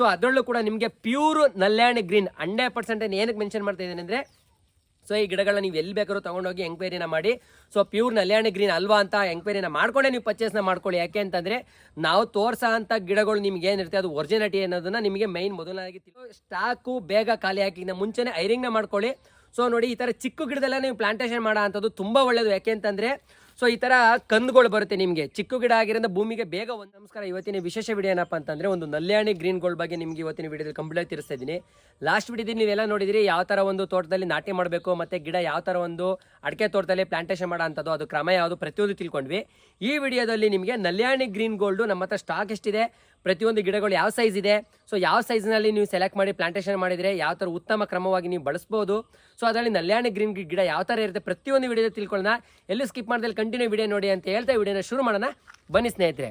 So ಅದರಲ್ಲೂ ಕೂಡ ನಿಮಗೆ ಪ್ಯೂರ್ ನಲ್ಯಾಣಿ ಗ್ರೀನ್ ಹಂಡ್ರೆಡ್ ಪರ್ಸೆಂಟ್ ಏನಕ್ಕೆ ಮೆನ್ಷನ್ ಮಾಡ್ತಾ ಇದ್ದೀನಿ ಅಂದರೆ ಸೊ ಈ ಗಿಡಗಳನ್ನ ನೀವು ಎಲ್ಲಿ ಬೇಕಾದ್ರೂ ತೊಗೊಂಡೋಗಿ ಎಂಕ್ವೈರಿನ ಮಾಡಿ. ಸೊ ಪ್ಯೂರ್ ನಲ್ಯಾಣಿ ಗ್ರೀನ್ ಅಲ್ವಾ ಅಂತ ಎಂಕ್ವೈರಿನ ಮಾಡ್ಕೊಂಡೆ ನೀವು ಪರ್ಚೇಸ್ನ ಮಾಡ್ಕೊಳ್ಳಿ. ಯಾಕೆ ಅಂತಂದರೆ, ನಾವು ತೋರಿಸೋ ಅಂಥ ಗಿಡಗಳು ನಿಮ್ಗೆ ಏನಿರುತ್ತೆ ಅದು ಒರಿಜಿನಿಟಿ ಅನ್ನೋದನ್ನ ನಿಮಗೆ ಮೈನ್ ಮೊದಲಾಗಿ ಸ್ಟಾಕು ಬೇಗ ಖಾಲಿ ಹಾಕಿ ಮುಂಚೆನೇ ಐರಿಂಗ್ನ ಮಾಡ್ಕೊಳ್ಳಿ. ಸೊ ನೋಡಿ, ಈ ಥರ ಚಿಕ್ಕ ಗಿಡದೆಲ್ಲ ನೀವು ಪ್ಲಾಂಟೇಷನ್ ಮಾಡೋ ಅಂಥದ್ದು ತುಂಬ ಒಳ್ಳೆಯದು ಯಾಕೆ ಅಂತಂದರೆ ಸೊ ಈ ಥರ ಕಂದುಗಳು ಬರುತ್ತೆ ನಿಮಗೆ. ಚಿಕ್ಕ ಗಿಡ ಆಗಿರೋದ್ರಿಂದ ಭೂಮಿಗೆ ಬೇಗ ಒಂದು ನಮಸ್ಕಾರ. ಇವತ್ತಿನ ವಿಶೇಷ ವಿಡಿಯೋ ಏನಪ್ಪ ಅಂತಂದರೆ ಒಂದು ನಲ್ಯಾಣಿ ಗ್ರೀನ್ ಗೋಲ್ಡ್ ಬಗ್ಗೆ ನಿಮಗೆ ಇವತ್ತಿನ ವಿಡಿಯೋದಲ್ಲಿ ಕಂಪ್ಲೀಟ್ ತಿಳಿಸ್ತಾ ಇದ್ದೀನಿ. ಲಾಸ್ಟ್ ವಿಡಿಯೋದಲ್ಲಿ ನೀವೆಲ್ಲ ನೋಡಿದಿರಿ ಯಾವ ಥರ ಒಂದು ತೋಟದಲ್ಲಿ ನಾಟಿ ಮಾಡಬೇಕು ಮತ್ತು ಗಿಡ ಯಾವ ಥರ ಒಂದು ಅಡಿಕೆ ತೋಟದಲ್ಲಿ ಪ್ಲಾಂಟೇಶನ್ ಮಾಡೋ ಅದು ಕ್ರಮ ಯಾವುದು ಪ್ರತಿಯೊಂದು ತಿಳ್ಕೊಂಡ್ವಿ. ಈ ವಿಡಿಯೋದಲ್ಲಿ ನಿಮಗೆ ನಲ್ಯಾಣಿ ಗ್ರೀನ್ ಗೋಲ್ಡು ನಮ್ಮ ಹತ್ರ ಸ್ಟಾಕ್ ಎಷ್ಟಿದೆ? ಪ್ರತಿಯೊಂದು ಗಿಡಗಳು ಯಾವ ಸೈಜ್ ಇದೆ? ಸೊ ಯಾವ ಸೈಜ್ನಲ್ಲಿ ನೀವು ಸೆಲೆಕ್ಟ್ ಮಾಡಿ ಪ್ಲಾಂಟೇಷನ್ ಮಾಡಿದರೆ ಯಾವ ಥರ ಉತ್ತಮ ಕ್ರಮವಾಗಿ ನೀವು ಬಳಸ್ಬೋದು? ಸೊ ಅದರಲ್ಲಿ ನಲ್ಯಾಣಿ ಗ್ರೀನ್ ಗಿಡ ಯಾವ ಥರ ಇರುತ್ತೆ ಪ್ರತಿಯೊಂದು ವಿಡಿಯೋ ತಿಳ್ಕೊಳ್ಳೋಣ. ಎಲ್ಲೂ ಸ್ಕಿಪ್ ಮಾಡ್ದಲ್ಲಿ ಕಂಟಿನ್ಯೂ ವಿಡಿಯೋ ನೋಡಿ ಅಂತ ಹೇಳ್ತಾ ವಿಡಿಯೋನ ಶುರು ಮಾಡೋಣ. ಬನ್ನಿ ಸ್ನೇಹಿತರೆ.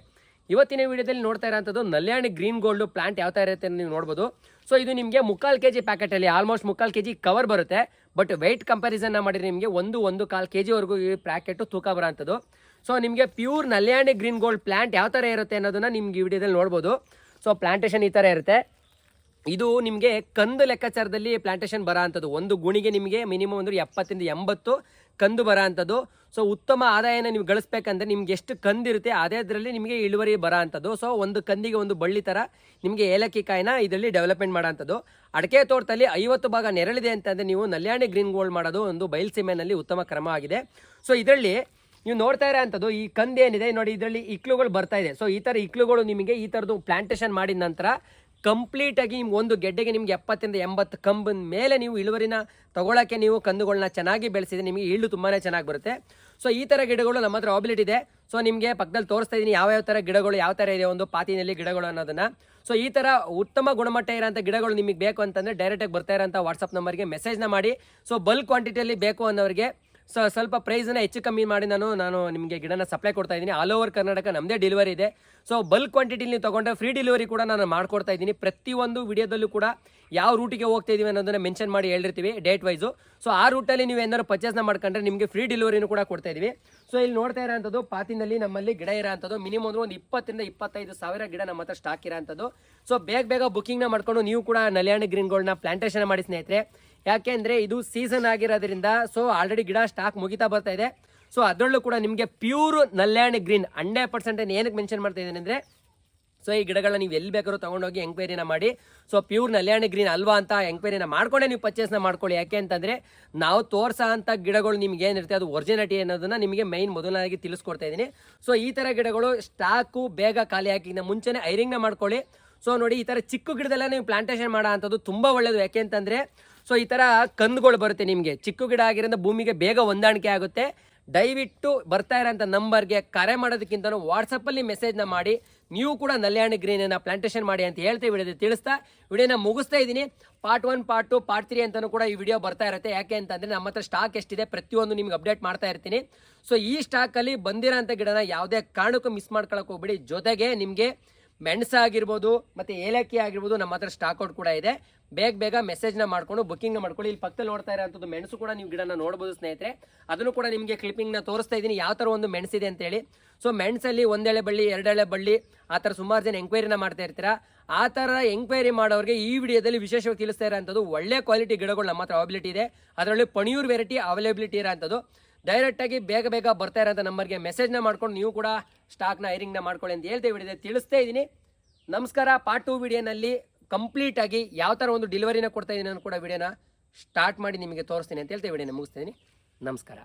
ಇವತ್ತಿನ ವಿಡಿಯೋದಲ್ಲಿ ನೋಡ್ತಾ ಇರೋಂಥದ್ದು ನಲ್ಯಾಣಿ ಗ್ರೀನ್ ಗೋಲ್ಡ್ ಪ್ಲಾಂಟ್ ಯಾವ ಥರ ಇರುತ್ತೆ ಅಂತ ನೀವು ನೋಡ್ಬೋದು. ಸೊ ಇದು ನಿಮಗೆ ಮುಕ್ಕಾಲು ಕೆ ಜಿ ಪ್ಯಾಕೆಟಲ್ಲಿ ಆಲ್ಮೋಸ್ಟ್ ಮುಕ್ಕಾಲು ಕೆ ಜಿ ಕವರ್ ಬರುತ್ತೆ ಬಟ್ ವೆಯ್ಟ್ ಕಂಪ್ಯಾರಿಸನ್ ಮಾಡಿದ್ರೆ ನಿಮಗೆ ಒಂದು ಒಂದು ಕಾಲು ಕೆ ಜಿವರೆಗೂ ಈ ಪ್ಯಾಕೆಟು ತೂಕ ಬರೋಂಥದ್ದು. ಸೊ ನಿಮಗೆ ಪ್ಯೂರ್ ನಲ್ಯಾಣಿ ಗ್ರೀನ್ ಗೋಲ್ಡ್ ಪ್ಲಾಂಟ್ ಯಾವ ಥರ ಇರುತ್ತೆ ಅನ್ನೋದನ್ನು ನಿಮ್ಗೆ ಈ ವಿಡಿಯೋದಲ್ಲಿ ನೋಡ್ಬೋದು. ಸೊ ಪ್ಲಾಂಟೇಷನ್ ಈ ಥರ ಇರುತ್ತೆ. ಇದು ನಿಮಗೆ ಕಂದು ಲೆಕ್ಕಾಚಾರದಲ್ಲಿ ಪ್ಲಾಂಟೇಷನ್ ಬರೋ ಅಂಥದ್ದು. ಒಂದು ಗುಣಿಗೆ ನಿಮಗೆ ಮಿನಿಮಮ್ ಅಂದ್ರೆ ಎಪ್ಪತ್ತಿಂದ ಎಂಬತ್ತು ಕಂದು ಬರೋ ಅಂಥದ್ದು. ಸೊ ಉತ್ತಮ ಆದಾಯನ ನೀವು ಗಳಿಸ್ಬೇಕಂದ್ರೆ ನಿಮ್ಗೆ ಎಷ್ಟು ಕಂದಿರುತ್ತೆ ಅದೇ ಅದರಲ್ಲಿ ನಿಮಗೆ ಇಳುವರಿ ಬರೋ ಅಂಥದ್ದು. ಸೊ ಒಂದು ಕಂದಿಗೆ ಒಂದು ಬಳ್ಳಿ ಥರ ನಿಮಗೆ ಏಲಕ್ಕಿ ಕಾಯಿನ ಇದರಲ್ಲಿ ಡೆವಲಪ್ಮೆಂಟ್ ಮಾಡೋ ಅಂಥದ್ದು. ಅಡಿಕೆ ತೋಟದಲ್ಲಿ ಐವತ್ತು ಭಾಗ ನೆರಳಿದೆ ಅಂತಂದರೆ ನೀವು ನಲ್ಯಾಣಿ ಗ್ರೀನ್ ಗೋಲ್ಡ್ ಮಾಡೋದು ಒಂದು ಬಯಲ್ಸೀಮೆನಲ್ಲಿ ಉತ್ತಮ ಕ್ರಮ ಆಗಿದೆ. ಸೊ ಇದರಲ್ಲಿ ನೀವು ನೋಡ್ತಾ ಇರೋ ಅಂಥದ್ದು, ಈ ಕಂದು ಏನಿದೆ, ನೋಡಿ ಇದರಲ್ಲಿ ಇಕ್ಲುಗಳು ಬರ್ತಾ ಇದೆ. ಸೊ ಈ ಥರ ಇಕ್ಲುಗಳು ನಿಮಗೆ ಈ ಥರದ್ದು ಪ್ಲಾಂಟೇಷನ್ ಮಾಡಿದ ನಂತರ ಕಂಪ್ಲೀಟ್ ಆಗಿ ನಿಮ್ಗೆ ಒಂದು ಗೆಡ್ಡೆಗೆ ನಿಮ್ಗೆ ಎಪ್ಪತ್ತರಿಂದ ಎಂಬತ್ತು ಕಂಬಿನ ಮೇಲೆ ನೀವು ಇಳುವರಿನ ತಗೊಳ್ಳೋಕ್ಕೆ ನೀವು ಕಂದುಗಳನ್ನ ಚೆನ್ನಾಗಿ ಬೆಳೆಸಿದ್ರೆ ನಿಮಗೆ ಇಳು ತುಂಬಾ ಚೆನ್ನಾಗಿ ಬರುತ್ತೆ. ಸೊ ಈ ಥರ ಗಿಡಗಳು ನಮ್ಮ ಹತ್ರ ಆಬಿಲಿಟಿ ಇದೆ. ಸೊ ನಿಮಗೆ ಪಕ್ಕದಲ್ಲಿ ತೋರಿಸ್ತಾ ಇದ್ದೀನಿ ಯಾವ ಯಾವ ಥರ ಗಿಡಗಳು, ಯಾವ ಥರ ಇದೆ ಒಂದು ಪಾತಿನಲ್ಲಿ ಗಿಡಗಳು ಅನ್ನೋದನ್ನ. ಸೊ ಈ ಥರ ಉತ್ತಮ ಗುಣಮಟ್ಟ ಇರೋಂಥ ಗಿಡಗಳು ನಿಮಗೆ ಬೇಕು ಅಂತಂದರೆ ಡೈರೆಕ್ಟಾಗಿ ಬರ್ತಾ ಇರೋಂಥ ವಾಟ್ಸಪ್ ನಂಬರ್ಗೆ ಮೆಸೇಜ್ನ ಮಾಡಿ. ಸೊ ಬಲ್ಕ್ ಕ್ವಾಂಟಿಟಿಯಲ್ಲಿ ಬೇಕು ಅನ್ನೋರಿಗೆ ಸೊ ಸ್ವಲ್ಪ ಪ್ರೈಸನ್ನ ಹೆಚ್ಚು ಕಮ್ಮಿ ಮಾಡಿ ನಾನು ನಾನು ನಿಮಗೆ ಗಿಡನ ಸಪ್ಲೈ ಕೊಡ್ತಾ ಇದ್ದೀನಿ. ಆಲ್ ಓವರ್ ಕರ್ನಾಟಕ ನಮ್ಮದೇ ಡೆಲಿವರಿ ಇದೆ. ಸೊ ಬಲ್ಕ್ ಕ್ವಾಂಟಿಟಿಲಿ ನೀವು ತೊಗೊಂಡ್ರೆ ಫ್ರೀ ಡೆಲಿವರಿ ಕೂಡ ನಾನು ಮಾಡ್ಕೊಡ್ತಾ ಇದ್ದೀನಿ. ಪ್ರತಿಯೊಂದು ವಿಡಿಯೋದಲ್ಲೂ ಕೂಡ ಯಾವ ರೂಟಿಗೆ ಹೋಗ್ತಾ ಇದ್ದೀವಿ ಅನ್ನೋದನ್ನ ಮೆನ್ಷನ್ ಮಾಡಿ ಹೇಳಿರ್ತೀವಿ ಡೇಟ್ ವೈಸು ಸೊ ಆ ರೂಟಲ್ಲಿ ನೀವು ಏನಾದ್ರು ಪರ್ಚೇಸ್ನ ಮಾಡ್ಕೊಂಡ್ರೆ ನಿಮಗೆ ಫ್ರೀ ಡೆಲಿವರಿನೂ ಕೂಡ ಕೊಡ್ತಾ ಇದ್ದೀವಿ ಸೊ ಇಲ್ಲಿ ನೋಡ್ತಾ ಇರೋಂಥದ್ದು ಪಾತಿನಲ್ಲಿ ನಮ್ಮಲ್ಲಿ ಗಿಡ ಇರೋಂಥದ್ದು. ಮಿನಿಮಮ್ ಒಂದು ಇಪ್ಪತ್ತರಿಂದ ಇಪ್ಪತ್ತೈದು ಸಾವಿರ ಗಿಡ ನಮ್ಮ ಹತ್ರ ಸ್ಟಾಕ್ ಇರೋಂಥದ್ದು. ಸೊ ಬೇಗ ಬೇಗ ಬುಕ್ಕಿಂಗ್ನ ಮಾಡ್ಕೊಂಡು ನೀವು ಕೂಡ ನಲ್ಯಾಣಿ ಗ್ರೀನ್ ಗೋಲ್ಡ್ನ ಪ್ಲಾಂಟೇಷನ್ ಮಾಡಿ ಸ್ನೇಹಿತರೆ. ಯಾಕೆಂದ್ರೆ ಇದು ಸೀಸನ್ ಆಗಿರೋದ್ರಿಂದ ಸೊ ಆಲ್ರೆಡಿ ಗಿಡ ಸ್ಟಾಕ್ ಮುಗಿತಾ ಬರ್ತಾ ಇದೆ. ಸೊ ಅದರಲ್ಲೂ ಕೂಡ ನಿಮಗೆ ಪ್ಯೂರ್ ನಲ್ಯಾಣಿ ಗ್ರೀನ್ ಹಂಡ್ರೆಡ್ ಪರ್ಸೆಂಟ್ ಏನಕ್ಕೆ ಮೆನ್ಷನ್ ಮಾಡ್ತಾ ಇದ್ದೀನಿ ಅಂದರೆ ಸೊ ಈ ಗಿಡಗಳನ್ನ ನೀವು ಎಲ್ಲಿ ಬೇಕಾದ್ರೂ ತೊಗೊಂಡೋಗಿ ಎಂಕ್ವೈರಿನ ಮಾಡಿ. ಸೊ ಪ್ಯೂರ್ ನಲ್ಯಾಣಿ ಗ್ರೀನ್ ಅಲ್ವಾ ಅಂತ ಎಂಕ್ವೈರಿನ ಮಾಡ್ಕೊಂಡೇ ನೀವು ಪರ್ಚೇಸ್ನ ಮಾಡ್ಕೊಳ್ಳಿ. ಯಾಕೆ ಅಂತಂದರೆ, ನಾವು ತೋರಿಸೋ ಅಂಥ ಗಿಡಗಳು ನಿಮ್ಗೆ ಏನಿರುತ್ತೆ, ಅದು ಒರಿಜಿನಿಟಿ ಅನ್ನೋದನ್ನು ನಿಮಗೆ ಮೈನ್ ಮೊದಲಾಗಿ ತಿಳಿಸ್ಕೊಡ್ತಾ ಇದ್ದೀನಿ. ಸೊ ಈ ಥರ ಗಿಡಗಳು ಸ್ಟಾಕು ಬೇಗ ಖಾಲಿ ಹಾಕಿನ ಮುಂಚೆನೇ ಐರಿಂಗ್ನ ಮಾಡ್ಕೊಳ್ಳಿ. ಸೊ ನೋಡಿ, ಈ ಥರ ಚಿಕ್ಕ ಗಿಡದಲ್ಲೇ ನೀವು ಪ್ಲಾಂಟೇಷನ್ ಮಾಡೋ ಅಂಥದ್ದು ತುಂಬ ಒಳ್ಳೆಯದು ಯಾಕೆ ಅಂತಂದರೆ ಸೊ, ಈ ಥರ ಕಂದುಗಳು ಬರುತ್ತೆ ನಿಮಗೆ. ಚಿಕ್ಕ ಗಿಡ ಆಗಿರೋದ್ರಿಂದ ಭೂಮಿಗೆ ಬೇಗ ಹೊಂದಾಣಿಕೆ ಆಗುತ್ತೆ. ದಯವಿಟ್ಟು ಬರ್ತಾ ಇರೋಂಥ ನಂಬರ್ಗೆ ಕರೆ ಮಾಡೋದಕ್ಕಿಂತ ವಾಟ್ಸಪ್ಪಲ್ಲಿ ಮೆಸೇಜ್ನ ಮಾಡಿ. ನೀವು ಕೂಡ ನಲ್ಯಾಣಿ ಗ್ರೀನನ್ನು ಪ್ಲಾಂಟೇಶನ್ ಮಾಡಿ ಅಂತ ಹೇಳ್ತೀವಿ ವಿಡಿಯೋ ತಿಳಿಸ್ತಾ ವಿಡಿಯೋನ ಮುಗಿಸ್ತಾ ಇದ್ದೀನಿ. Part one, part two, part three ಅಂತಲೂ ಕೂಡ ಈ ವಿಡಿಯೋ ಬರ್ತಾ ಇರುತ್ತೆ. ಯಾಕೆ ಅಂತಂದರೆ ನಮ್ಮ ಹತ್ರ ಸ್ಟಾಕ್ ಎಷ್ಟಿದೆ ಪ್ರತಿಯೊಂದು ನಿಮ್ಗೆ ಅಪ್ಡೇಟ್ ಮಾಡ್ತಾ ಇರ್ತೀನಿ. ಸೊ, ಈ ಸ್ಟಾಕಲ್ಲಿ ಬಂದಿರೋಂಥ ಗಿಡನ ಯಾವುದೇ ಕಾರಣಕ್ಕೂ ಮಿಸ್ ಮಾಡ್ಕೊಳಕ್ಕೆ ಹೋಗ್ಬಿಡಿ. ಜೊತೆಗೆ ನಿಮಗೆ ಮೆಣಸು ಆಗಿರ್ಬೋದು ಮತ್ತು ಏಲಕ್ಕಿ ಆಗಿರ್ಬೋದು, ನಮ್ಮ ಹತ್ರ ಸ್ಟಾಕ್ ಔಟ್ ಕೂಡ ಇದೆ. ಬೇಗ ಬೇಗ ಮೆಸೇಜ್ನ ಮಾಡ್ಕೊಂಡು ಬುಕ್ಕಿಂಗ್ನ ಮಾಡ್ಕೊಳ್ಳಿ ಇಲ್ಲಿ ಪಕ್ಕದಲ್ಲಿ ನೋಡ್ತಾ ಇರೋಂಥದ್ದು ಮೆಣಸು ಕೂಡ ನೀವು ಗಿಡನ ನೋಡ್ಬೋದು ಸ್ನೇಹಿತರೆ. ಅದನ್ನು ಕೂಡ ನಿಮಗೆ ಕ್ಲಿಪ್ಪಿಂಗ್ನ ತೋರಿಸ್ತಾ ಇದ್ದೀನಿ, ಯಾವ ಥರ ಒಂದು ಮೆಣಸಿದೆ ಅಂತೇಳಿ ಸೊ ಮೆಣಸಲ್ಲಿ ಒಂದೆಳೆ ಬಳ್ಳಿ, ಎರಡೆಳೆ ಬಳ್ಳಿ, ಆ ಥರ ಸುಮಾರು ಜನ ಎಂಕ್ವೈರಿನ ಮಾಡ್ತಾ ಇರ್ತೀರಾ? ಆ ಥರ ಎಂಕ್ವೈರಿ ಮಾಡೋರಿಗೆ ಈ ವಿಡಿಯೋದಲ್ಲಿ ವಿಶೇಷವಾಗಿ ತಿಳಿಸ್ತಾ ಇರೋಂಥದ್ದು ಒಳ್ಳೆ ಕ್ವಾಲಿಟಿ ಗಿಡಗಳು ನಮ್ಮ ಹತ್ರ ಅವೈಲಿಟಿ ಇದೆ. ಅದರಲ್ಲಿ ಪಣಿಯೂರ್ ವೆರೈಟಿ ಅವೈಲೇಬಿಲಿಟಿ ಇರೋಂಥದ್ದು. ಡೈರೆಕ್ಟಾಗಿ ಬೇಗ ಬೇಗ ಬರ್ತಾ ಇರೋಂಥ ನಂಬರ್ಗೆ ಮೆಸೇಜ್ನ ಮಾಡ್ಕೊಂಡು ನೀವು ಕೂಡ ಸ್ಟಾಕ್ನ ಐರಿಂಗ್ನ ಮಾಡ್ಕೊಳ್ಳಿ ಅಂತ ಹೇಳ್ತೇವೆ ವಿಡಿಯೋ ತಿಳಿಸ್ತಾ ಇದ್ದೀನಿ. ನಮಸ್ಕಾರ ಪಾರ್ಟ್ ಟು ವಿಡಿಯೋನಲ್ಲಿ ಕಂಪ್ಲೀಟಾಗಿ ಯಾವ ಥರ ಒಂದು ಡೆಲಿವರಿನ ಕೊಡ್ತಾ ಇದ್ದೀನಿ ಅನ್ನೋ ಕೂಡ ವಿಡಿಯೋನ ಸ್ಟಾರ್ಟ್ ಮಾಡಿ ನಿಮಗೆ ತೋರಿಸ್ತೀನಿ ಅಂತ ಹೇಳ್ತೇವೆ ವಿಡಿಯೋನ ಮುಗಿಸ್ತೀನಿ ನಮಸ್ಕಾರ.